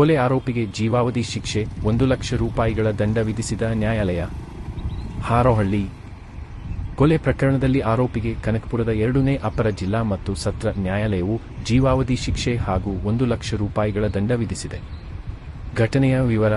ಕೊಲೆ ಆರೋಪಿಗೆ ಜೀವಾವಧಿ ಶಿಕ್ಷೆ, ಒಂದು ಲಕ್ಷ ರೂಪಾಯಿಗಳ ದಂಡ ವಿಧಿಸಿದ ನ್ಯಾಯಾಲಯ. ಹಾರೋಹಳ್ಳಿ. ಕೊಲೆ ಪ್ರಕರಣದಲ್ಲಿ ಆರೋಪಿಗೆ ಕನಕಪುರದ ಎರಡನೇ ಅಪರ ಜಿಲ್ಲಾ ಮತ್ತು ಸತ್ರ ನ್ಯಾಯಾಲಯವು ಜೀವಾವಧಿ ಶಿಕ್ಷೆ ಹಾಗೂ ಒಂದು ಲಕ್ಷ ರೂಪಾಯಿಗಳ ದಂಡ ವಿಧಿಸಿದೆ. ಘಟನೆಯ ವಿವರ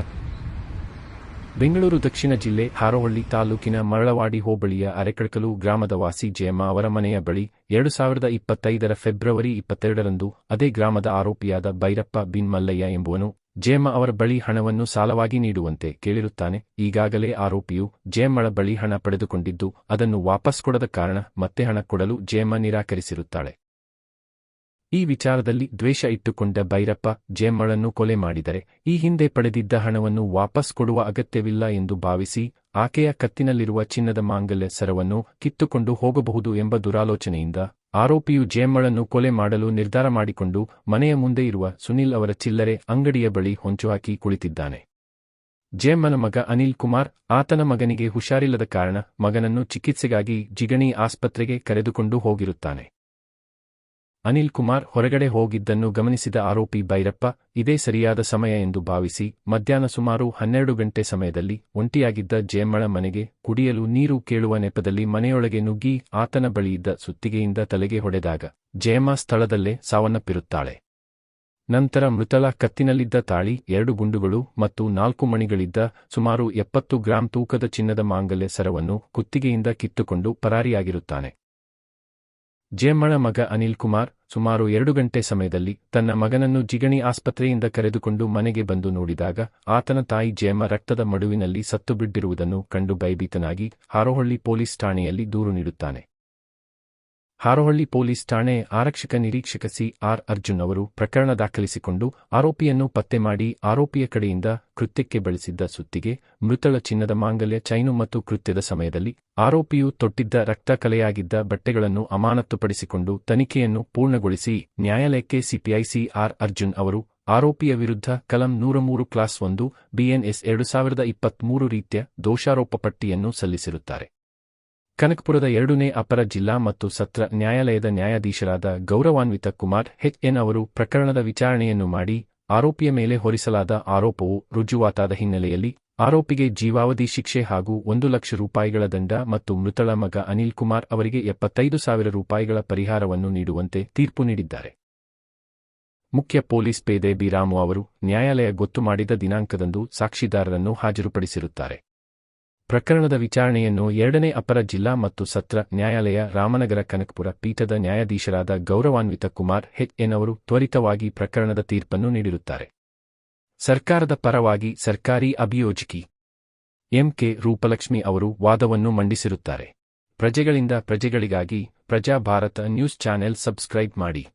ಬೆಂಗಳೂರು ದಕ್ಷಿಣ ಜಿಲ್ಲೆ ಹಾರೋಹಳ್ಳಿ ತಾಲೂಕಿನ ಮರಳವಾಡಿ ಹೋಬಳಿಯ ಅರೆಕಡಕಲು ಗ್ರಾಮದ ವಾಸಿ ಜಯಮ್ಮ ಅವರ ಮನೆಯ ಬಳಿ ಎರಡು ಸಾವಿರದ ಇಪ್ಪತ್ತೈದರ ಫೆಬ್ರವರಿ ಇಪ್ಪತ್ತೆರಡರಂದು ಅದೇ ಗ್ರಾಮದ ಆರೋಪಿಯಾದ ಭೈರಪ್ಪ ಬಿನ್ ಮಲ್ಲಯ್ಯ ಎಂಬುವನು ಜಯಮ್ಮ ಅವರ ಬಳಿ ಹಣವನ್ನು ಸಾಲವಾಗಿ ನೀಡುವಂತೆ ಕೇಳಿರುತ್ತಾನೆ. ಈಗಾಗಲೇ ಆರೋಪಿಯು ಜಯಮ್ಮಳ ಬಳಿ ಹಣ ಪಡೆದುಕೊಂಡಿದ್ದು, ಅದನ್ನು ವಾಪಸ್ ಕೊಡದ ಕಾರಣ ಮತ್ತೆ ಹಣ ಕೊಡಲು ಜಯಮ್ಮ ನಿರಾಕರಿಸಿರುತ್ತಾಳೆ. ಈ ವಿಚಾರದಲ್ಲಿ ದ್ವೇಷ ಇಟ್ಟುಕೊಂಡ ಭೈರಪ್ಪ ಜೇಮ್ಮಳನ್ನು ಕೊಲೆ ಮಾಡಿದರೆ ಈ ಹಿಂದೆ ಪಡೆದಿದ್ದ ಹಣವನ್ನು ವಾಪಸ್ ಕೊಡುವ ಅಗತ್ಯವಿಲ್ಲ ಎಂದು ಭಾವಿಸಿ ಆಕೆಯ ಕತ್ತಿನಲ್ಲಿರುವ ಚಿನ್ನದ ಮಾಂಗಲ್ಯ ಸರವನ್ನು ಕಿತ್ತುಕೊಂಡು ಹೋಗಬಹುದು ಎಂಬ ದುರಾಲೋಚನೆಯಿಂದ ಆರೋಪಿಯು ಜೇಮ್ಮಳನ್ನು ಕೊಲೆ ಮಾಡಲು ನಿರ್ಧಾರ ಮಾಡಿಕೊಂಡು ಮನೆಯ ಮುಂದೆ ಇರುವ ಸುನಿಲ್ ಅವರ ಚಿಲ್ಲರೆ ಅಂಗಡಿಯ ಬಳಿ ಹೊಂಚು ಹಾಕಿ ಕುಳಿತಿದ್ದಾನೆ. ಜೇಮ್ಮನ ಮಗ ಅನಿಲ್ ಕುಮಾರ್ ಆತನ ಮಗನಿಗೆ ಹುಷಾರಿಲ್ಲದ ಕಾರಣ ಮಗನನ್ನು ಚಿಕಿತ್ಸೆಗಾಗಿ ಜಿಗಣಿ ಆಸ್ಪತ್ರೆಗೆ ಕರೆದುಕೊಂಡು ಹೋಗಿರುತ್ತಾನೆ. ಅನಿಲ್ ಕುಮಾರ್ ಹೊರಗಡೆ ಹೋಗಿದ್ದನ್ನು ಗಮನಿಸಿದ ಆರೋಪಿ ಭೈರಪ್ಪ, ಇದೇ ಸರಿಯಾದ ಸಮಯ ಎಂದು ಭಾವಿಸಿ ಮಧ್ಯಾಹ್ನ ಸುಮಾರು ಹನ್ನೆರಡು ಗಂಟೆ ಸಮಯದಲ್ಲಿ ಒಂಟಿಯಾಗಿದ್ದ ಜಯಮ್ಮಳ ಮನೆಗೆ ಕುಡಿಯಲು ನೀರು ಕೇಳುವ ನೆಪದಲ್ಲಿ ಮನೆಯೊಳಗೆ ನುಗ್ಗಿ ಆತನ ಬಳಿಯಿದ್ದ ಸುತ್ತಿಗೆಯಿಂದ ತಲೆಗೆ ಹೊಡೆದಾಗ ಜಯಮ್ಮ ಸ್ಥಳದಲ್ಲೇ ಸಾವನ್ನಪ್ಪಿರುತ್ತಾಳೆ. ನಂತರ ಮೃತಳ ಕತ್ತಿನಲ್ಲಿದ್ದ ತಾಳಿ, ಎರಡು ಗುಂಡುಗಳು ಮತ್ತು ನಾಲ್ಕು ಮಣಿಗಳಿದ್ದ ಸುಮಾರು ಎಪ್ಪತ್ತು ಗ್ರಾಂ ತೂಕದ ಚಿನ್ನದ ಮಾಂಗಲ್ಯ ಸರವನ್ನು ಕುತ್ತಿಗೆಯಿಂದ ಕಿತ್ತುಕೊಂಡು ಪರಾರಿಯಾಗಿರುತ್ತಾನೆ. ಜಯಮ್ಮಳ ಮಗ ಅನಿಲ್ ಕುಮಾರ್ ಸುಮಾರು ಎರಡು ಗಂಟೆ ಸಮಯದಲ್ಲಿ ತನ್ನ ಮಗನನ್ನು ಜಿಗಣಿ ಆಸ್ಪತ್ರೆಯಿಂದ ಕರೆದುಕೊಂಡು ಮನೆಗೆ ಬಂದು ನೋಡಿದಾಗ ಆತನ ತಾಯಿ ಜೇಮ ರಕ್ತದ ಮಡುವಿನಲ್ಲಿ ಸತ್ತು ಬಿದ್ದಿರುವುದನ್ನು ಕಂಡು ಭಯಭೀತನಾಗಿ ಹಾರೋಹಳ್ಳಿ ಪೊಲೀಸ್ ಠಾಣೆಯಲ್ಲಿ ದೂರು ನೀಡುತ್ತಾನೆ. ಹಾರೋಹಳ್ಳಿ ಪೊಲೀಸ್ ಠಾಣೆ ಆರಕ್ಷಕ ನಿರೀಕ್ಷಕ ಸಿ ಆರ್ ಅರ್ಜುನ್ ಅವರು ಪ್ರಕರಣ ದಾಖಲಿಸಿಕೊಂಡು ಆರೋಪಿಯನ್ನು ಪತ್ತೆ ಮಾಡಿ ಆರೋಪಿಯ ಕಡೆಯಿಂದ ಕೃತ್ಯಕ್ಕೆ ಬಳಸಿದ್ದ ಸುತ್ತಿಗೆ ಮೃತಳ ಚಿನ್ನದ ಮಾಂಗಲ್ಯ, ಚೈನು ಮತ್ತು ಕೃತ್ಯದ ಸಮಯದಲ್ಲಿ ಆರೋಪಿಯು ತೊಟ್ಟಿದ್ದ ರಕ್ತ ಕಲೆಯಾಗಿದ್ದ ಬಟ್ಟೆಗಳನ್ನು ಅಮಾನತ್ತುಪಡಿಸಿಕೊಂಡು ತನಿಖೆಯನ್ನು ಪೂರ್ಣಗೊಳಿಸಿ ನ್ಯಾಯಾಲಯಕ್ಕೆ ಸಿಪಿಐ ಸಿ ಆರ್ ಅರ್ಜುನ್ ಅವರು ಆರೋಪಿಯ ವಿರುದ್ಧ ಕಲಂ ನೂರ ಮೂರು ಕ್ಲಾಸ್ ಒಂದು ಬಿಎನ್ಎಸ್ ಎರಡು ಸಾವಿರದ ಇಪ್ಪತ್ಮೂರು ರೀತಿಯ ದೋಷಾರೋಪ ಪಟ್ಟಿಯನ್ನು ಸಲ್ಲಿಸಿರುತ್ತಾರೆ. ಕನಕಪುರದ ಎರಡನೇ ಅಪರ ಜಿಲ್ಲಾ ಮತ್ತು ಸತ್ರ ನ್ಯಾಯಾಲಯದ ನ್ಯಾಯಾಧೀಶರಾದ ಗೌರವಾನ್ವಿತ ಕುಮಾರ್ ಹೆಚ್ ಎನ್ ಅವರು ಪ್ರಕರಣದ ವಿಚಾರಣೆಯನ್ನು ಮಾಡಿ ಆರೋಪಿಯ ಮೇಲೆ ಹೊರಿಸಲಾದ ಆರೋಪವು ರುಜುವಾತಾದ ಹಿನ್ನೆಲೆಯಲ್ಲಿ ಆರೋಪಿಗೆ ಜೀವಾವಧಿ ಶಿಕ್ಷೆ ಹಾಗೂ ಒಂದು ಲಕ್ಷ ರೂಪಾಯಿಗಳ ದಂಡ ಮತ್ತು ಮೃತಳ ಮಗ ಅನಿಲ್ ಕುಮಾರ್ ಅವರಿಗೆ ಎಪ್ಪತ್ತೈದು ಸಾವಿರ ರೂಪಾಯಿಗಳ ಪರಿಹಾರವನ್ನು ನೀಡುವಂತೆ ತೀರ್ಪು ನೀಡಿದ್ದಾರೆ. ಮುಖ್ಯ ಪೊಲೀಸ್ ಪೇದೆ ಬಿರಾಮು ಅವರು ನ್ಯಾಯಾಲಯ ಗೊತ್ತು ಮಾಡಿದ ದಿನಾಂಕದಂದು ಸಾಕ್ಷಿದಾರರನ್ನು ಹಾಜರುಪಡಿಸಿರುತ್ತಾರೆ. ಪ್ರಕರಣದ ವಿಚಾರಣೆಯನ್ನು ಎರಡನೇ ಅಪರ ಜಿಲ್ಲಾ ಮತ್ತು ಸತ್ರ ನ್ಯಾಯಾಲಯ ರಾಮನಗರ ಕನಕಪುರ ಪೀಠದ ನ್ಯಾಯಾಧೀಶರಾದ ಗೌರವಾನ್ವಿತ ಕುಮಾರ್ ಹೆಚ್ ಎನ್ ಅವರು ತ್ವರಿತವಾಗಿ ಪ್ರಕರಣದ ತೀರ್ಪನ್ನು ನೀಡಿರುತ್ತಾರೆ. ಸರ್ಕಾರದ ಪರವಾಗಿ ಸರ್ಕಾರಿ ಅಭಿಯೋಜಕಿ ಎಂಕೆ ರೂಪಲಕ್ಷ್ಮಿ ಅವರು ವಾದವನ್ನು ಮಂಡಿಸಿರುತ್ತಾರೆ. ಪ್ರಜೆಗಳಿಂದ ಪ್ರಜೆಗಳಿಗಾಗಿ ಪ್ರಜಾ ಭಾರತ ನ್ಯೂಸ್ ಚಾನೆಲ್ ಸಬ್ಸ್ಕ್ರೈಬ್ ಮಾಡಿ.